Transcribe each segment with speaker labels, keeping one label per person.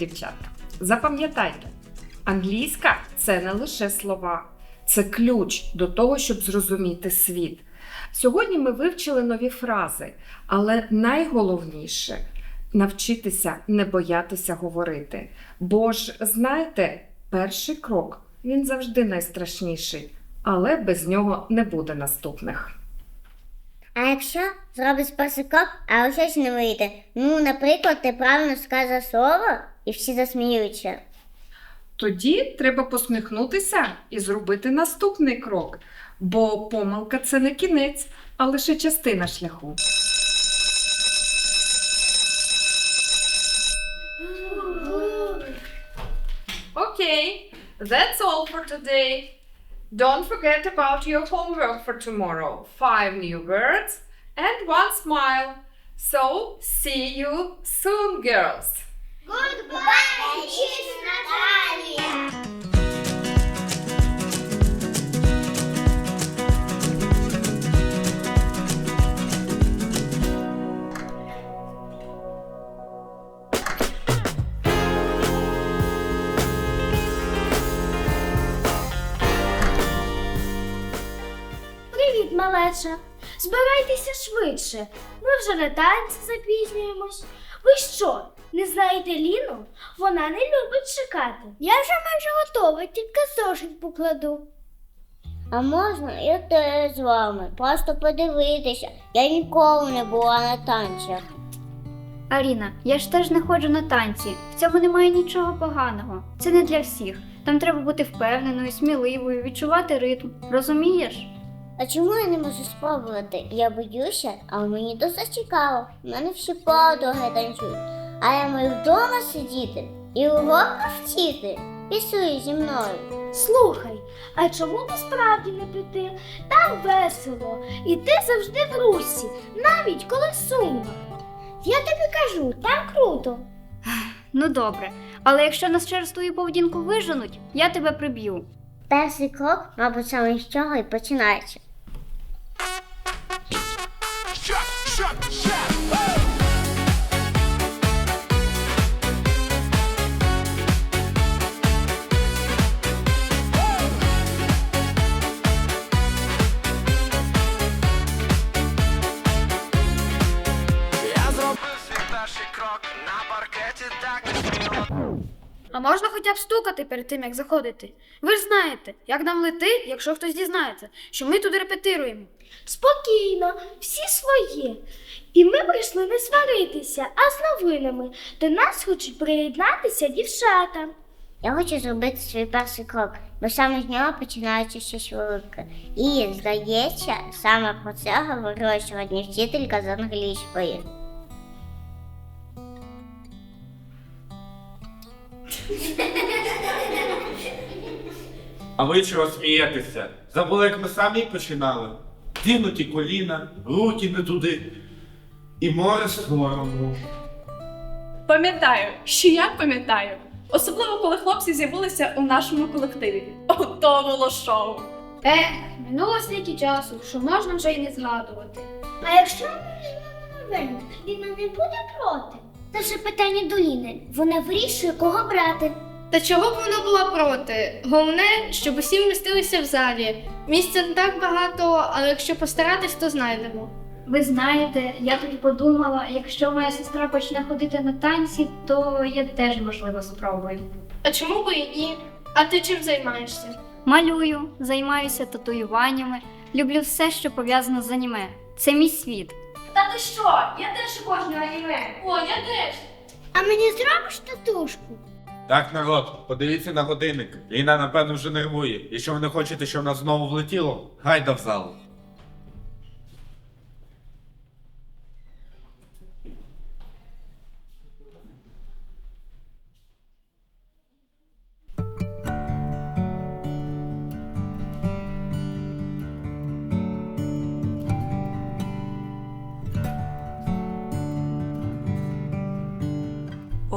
Speaker 1: Дівчата, запам'ятайте, англійська це не лише слова, це ключ до того, щоб зрозуміти світ. Сьогодні ми вивчили нові фрази, але найголовніше навчитися не боятися говорити. Бо ж, знаєте, перший крок він завжди найстрашніший, але без нього не буде наступних.
Speaker 2: А якщо зробиш перший крок, а щось не вийде? Ну, наприклад, ти правильно сказав слово і всі засміються.
Speaker 1: Тоді треба посміхнутися і зробити наступний крок, бо помилка це не кінець, а лише частина шляху. Okay, that's all for today. Don't forget about your homework for tomorrow. Five new words and one smile. So, see you soon, girls.
Speaker 2: Goodbye, Miss
Speaker 3: Natalia. Малеча. Збирайтеся швидше. Ми вже на танці запізнюємось. Ви що, не знаєте Ліну? Вона не любить чекати. Я вже майже готова, тільки зошит покладу.
Speaker 2: А можна я теж з вами? Просто подивитися. Я ніколи не була на танцях.
Speaker 4: Аріна, я ж теж не ходжу на танці. В цьому немає нічого поганого. Це не для всіх. Там треба бути впевненою, сміливою, відчувати ритм. Розумієш?
Speaker 2: А чому я не можу спробувати? Я боюся, але мені досить цікаво. У мене всі подруги танцюють. А я маю вдома сидіти і уроки вчити. Пісуй зі мною.
Speaker 3: Слухай, а чому б справді не піти? Там весело, і ти завжди в русі, навіть коли сумно. Я тобі кажу, там круто.
Speaker 4: Ну добре. Але якщо нас через твою поведінку виженуть, я тебе приб'ю.
Speaker 2: Перший крок, мабуть, саме з чого і починається.
Speaker 5: Я
Speaker 6: А можна хоча б стукати перед тим, як заходити? Ви ж знаєте, як нам летить, якщо хтось дізнається, що ми тут репетируємо.
Speaker 3: Спокійно, всі свої. І ми прийшли не сваритися, а з новинами. До нас хочуть приєднатися дівчата.
Speaker 2: Я хочу зробити свій перший крок, бо саме з нього починається щось велике. І, здається, саме про це говорила сьогодні вчителька з англійської.
Speaker 7: А ви чого смієтеся? Забули, як ми самі починали? Дінуті коліна, руки не туди. І море сорому.
Speaker 8: Пам'ятаю, що я пам'ятаю. Особливо, коли хлопці з'явилися у нашому колективі. Ото було шоу.
Speaker 6: Ех, минуло стільки часу, що можна вже й не згадувати.
Speaker 3: А якщо ми візьмемо новину, Ліна не буде проти. Це вже питання до Ліни. Вона вирішує, кого брати.
Speaker 6: Та чого б вона була проти? Головне, щоб усі вмістилися в залі. Місця не так багато, але якщо постаратись, то знайдемо.
Speaker 4: Ви знаєте, я тоді подумала, якщо моя сестра почне ходити на танці, то я теж можливо спробую.
Speaker 6: А чому би і ні? А ти чим займаєшся?
Speaker 4: Малюю, займаюся татуюваннями, люблю все, що пов'язано з аніме. Це мій світ.
Speaker 8: Та ти що? Я теж на аніме. О, я теж.
Speaker 3: А мені зробиш татушку?
Speaker 7: Так, народ, подивіться на годинник. Ліна, напевно, вже нервує. Якщо ви не хочете, щоб вона знову влетіло, гайда в зал.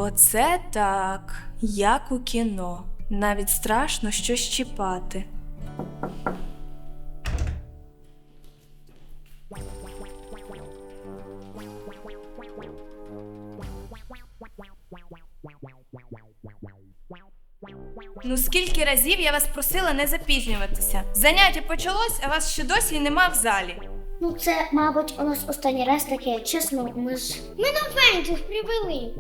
Speaker 9: Оце так, як у кіно. Навіть страшно щось чіпати. Ну, скільки разів я вас просила не запізнюватися. Заняття почалось, а вас ще досі нема в залі.
Speaker 3: Ну, це, мабуть, у нас останній раз таке, чесно, ми ж. Ми новеньких привели.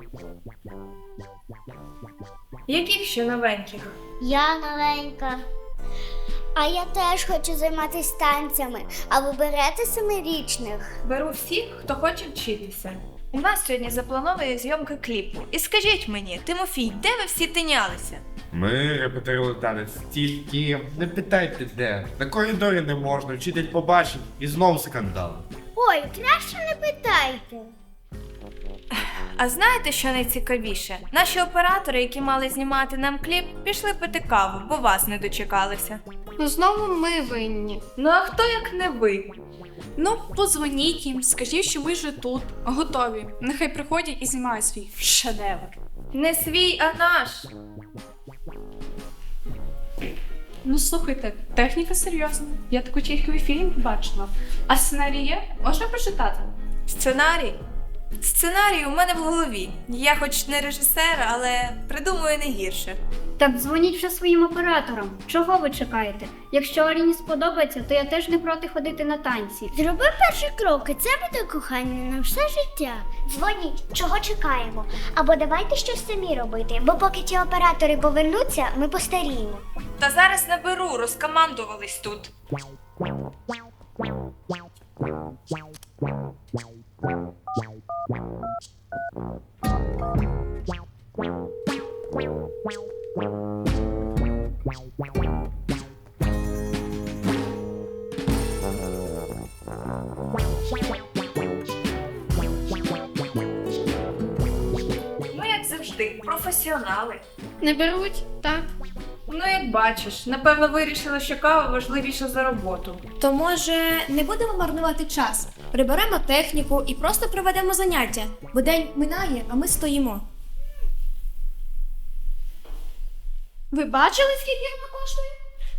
Speaker 9: Яких ще новеньких?
Speaker 2: Я новенька. А я теж хочу займатися танцями. А ви берете семирічних?
Speaker 9: Беру всіх, хто хоче вчитися. У нас сьогодні запланована зйомка кліпу. І скажіть мені, Тимофій, де ви всі тинялися?
Speaker 7: Ми репетирували танець тільки не питайте де. На коридорі не можна, вчитель побачив і знову скандал.
Speaker 2: Ой, краще не питайте.
Speaker 9: А знаєте, що найцікавіше? Наші оператори, які мали знімати нам кліп, пішли пити каву, бо вас не дочекалися.
Speaker 6: Ну знову ми винні.
Speaker 9: Ну а хто як не ви?
Speaker 8: Ну, позвоніть їм, скажіть, що ми вже тут, готові. Нехай приходять і знімають свій шедевр.
Speaker 9: Не свій, а наш.
Speaker 8: Ну слухайте, техніка серйозна. Я таку тільки фільм бачила. А сценарій є? Можна прочитати?
Speaker 9: Сценарій? Сценарій у мене в голові. Я хоч не режисер, але придумую не гірше.
Speaker 4: Так дзвоніть вже своїм операторам. Чого ви чекаєте? Якщо Аріні сподобається, то я теж не проти ходити на танці.
Speaker 2: Зроби перший крок, і це буде кохання на все життя.
Speaker 3: Дзвоніть, чого чекаємо? Або давайте щось самі робити, бо поки ті оператори повернуться, ми постаріємо.
Speaker 9: Та зараз наберу, розкомандувались тут. Ми, як завжди, професіонали.
Speaker 6: Не беруть, так.
Speaker 9: Ну, як бачиш, напевно, вирішили, що кава важливіша за роботу.
Speaker 10: То може не будемо марнувати час. Приберемо техніку і просто проведемо заняття, бо день минає, а ми стоїмо.
Speaker 3: Ви бачили, скільки вона коштує?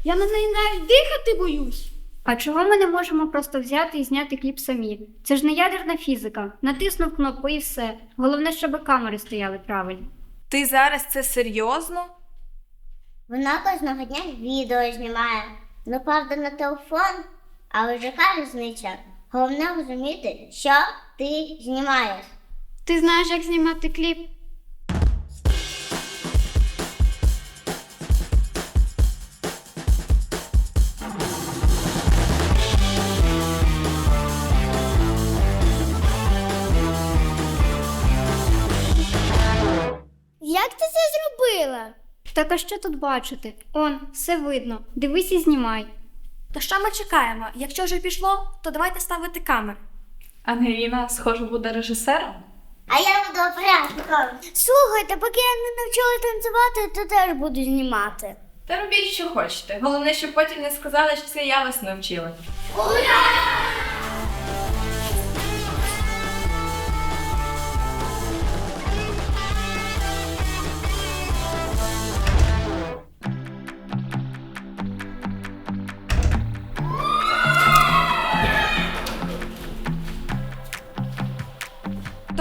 Speaker 3: Я на неї навіть дихати боюсь.
Speaker 4: А чого ми не можемо просто взяти і зняти кліп самі? Це ж не ядерна фізика. Натиснув кнопку і все. Головне, щоб камери стояли правильно.
Speaker 9: Ти зараз це серйозно?
Speaker 2: Вона кожного дня відео знімає. Ну, правда, на телефон, але ж яка різниця? Головне розуміти, що ти знімаєш.
Speaker 3: Ти знаєш, як знімати кліп?
Speaker 2: Зробила?
Speaker 4: Так а що тут бачити? Он, все видно. Дивись і знімай.
Speaker 10: То що ми чекаємо? Якщо вже пішло, то давайте ставити камери.
Speaker 8: Ангеліна, схоже, буде режисером.
Speaker 2: А я буду оператором. Слухайте, поки я не навчила танцювати, то теж буду знімати.
Speaker 9: Та робіть, що хочете. Головне, щоб потім не сказали, що це я вас навчила.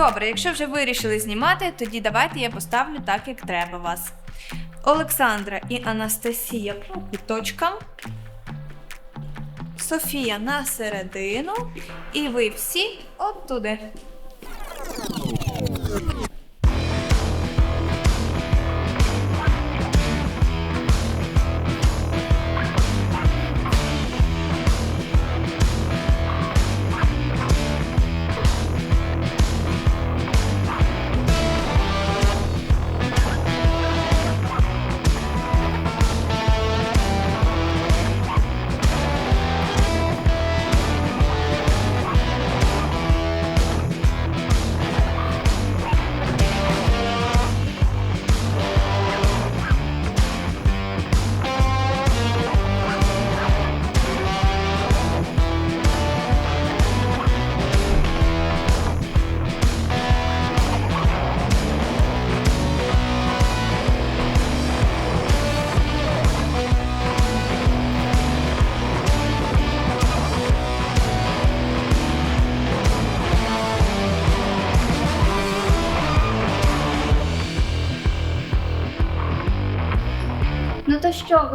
Speaker 9: Добре, якщо вже вирішили знімати, тоді давайте я поставлю так, як треба вас. Олександра і Анастасія по куточкам. Софія на середину. І ви всі от туди.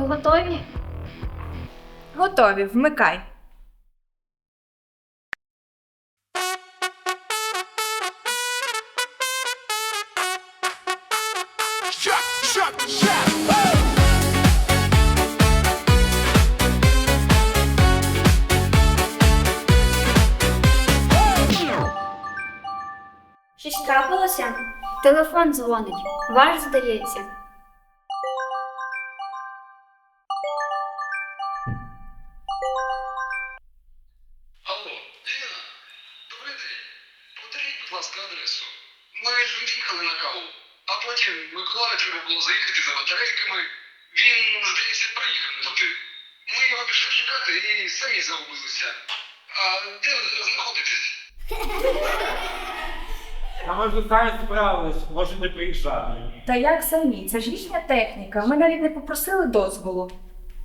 Speaker 4: Готові?
Speaker 9: Готові, вмикай.
Speaker 5: Shut, shut, shut.
Speaker 3: Щось трапилося?
Speaker 4: Телефон дзвонить. Ваш здається.
Speaker 11: А потім Миколаю треба було заїхати за батарейками. Він, здається, приїхав не туди. Ми його пішли шукати і самі загубилися. А де ви знаходитесь?
Speaker 7: А ми вже самі справились, може не приїжджати.
Speaker 1: Та як самі? Це ж їхня техніка. Ми навіть не попросили дозволу.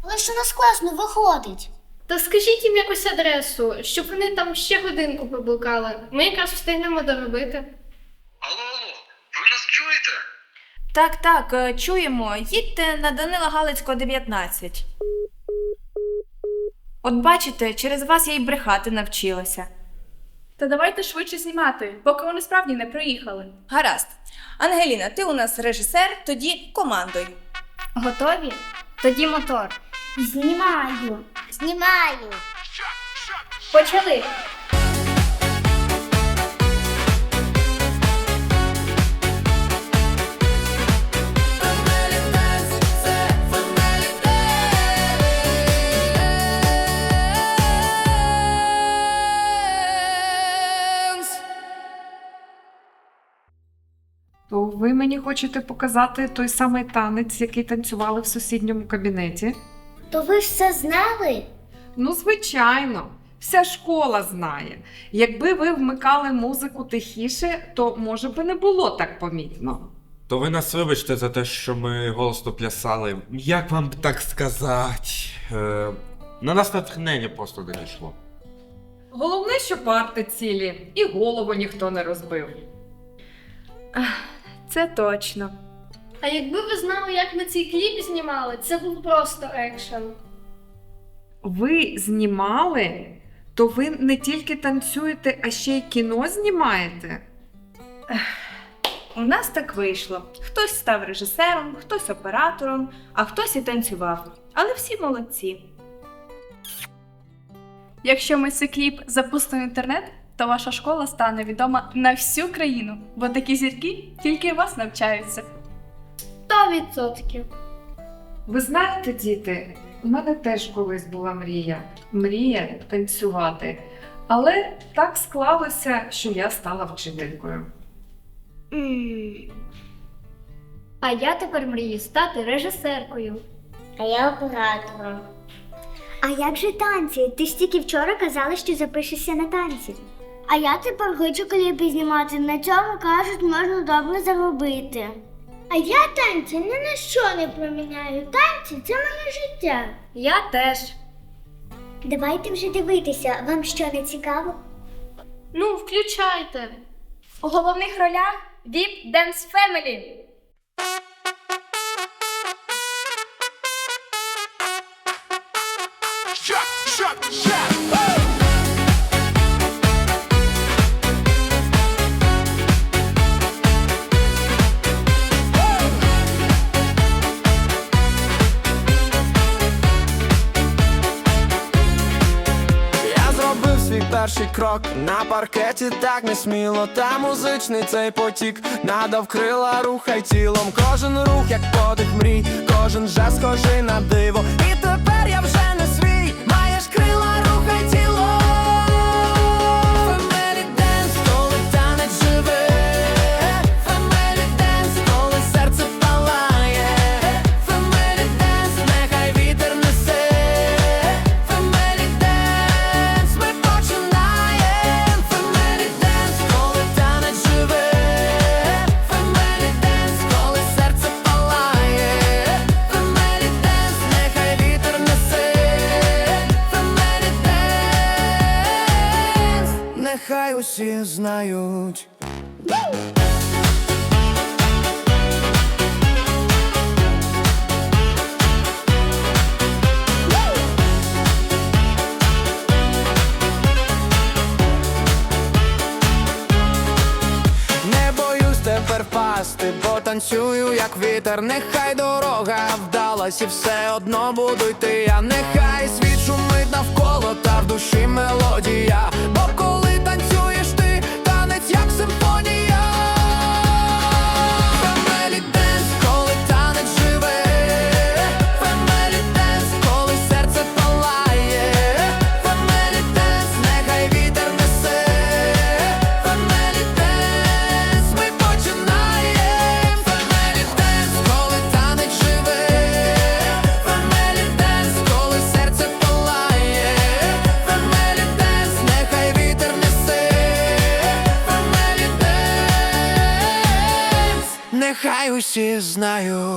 Speaker 2: Але що нас класно виходить.
Speaker 6: То скажіть їм якусь адресу, щоб вони там ще годинку поблукали. Ми якраз встигнемо доробити.
Speaker 11: Алло, алло, ви нас чуєте?
Speaker 9: Так, так, е, чуємо. Їдьте на Данила Галицького 19. От бачите, через вас я й брехати навчилася.
Speaker 8: Та давайте швидше знімати, поки вони справді не приїхали.
Speaker 9: Гаразд. Ангеліна, ти у нас режисер, тоді командуй.
Speaker 4: Готові? Тоді мотор.
Speaker 2: Знімаю. Знімаю.
Speaker 4: Почали.
Speaker 1: Ви мені хочете показати той самий танець, який танцювали в сусідньому кабінеті?
Speaker 2: То ви ж це знали?
Speaker 1: Ну, звичайно, вся школа знає. Якби ви вмикали музику тихіше, то може би не було так помітно.
Speaker 7: То ви нас вибачте за те, що ми голосно плясали. Як вам так сказати? Е, на нас натхнення просто не дійшло.
Speaker 1: Головне, що парти цілі, і голову ніхто не розбив.
Speaker 9: Це точно.
Speaker 6: А якби ви знали, як ми цей кліп знімали, це був просто екшен.
Speaker 1: Ви знімали, то ви не тільки танцюєте, а ще й кіно знімаєте.
Speaker 9: У нас так вийшло. Хтось став режисером, хтось оператором, а хтось і танцював. Але всі молодці.
Speaker 8: Якщо ми цей кліп запустимо в інтернет, то ваша школа стане відома на всю країну, бо такі зірки тільки у вас навчаються.
Speaker 6: Сто відсотків.
Speaker 1: Ви знаєте, діти, у мене теж колись була мрія. Мрія танцювати. Але так склалося, що я стала вчителькою.
Speaker 4: А я тепер мрію стати режисеркою.
Speaker 2: А я оператором. А як же танці? Ти ж тільки вчора казала, що запишешся на танці. А я тепер хочу кліпи знімати. На цьому кажуть, можна добре заробити. А я танці ні на що не проміняю. Танці це моє життя.
Speaker 6: Я теж.
Speaker 2: Давайте вже дивитися. Вам що не цікаво?
Speaker 6: Ну, включайте.
Speaker 3: У головних ролях VIP Dance Family.
Speaker 5: Свій перший крок на паркеті так не сміло, та музичний цей потік надав крила, рухай тілом. Кожен рух, як подих мрій, кожен жест схожий на диво. І танцюю, як вітер, нехай дорога вдалась, і все одно буду йти. Я нехай світ шумить навколо, та в душі мелодія. Бо коли знають.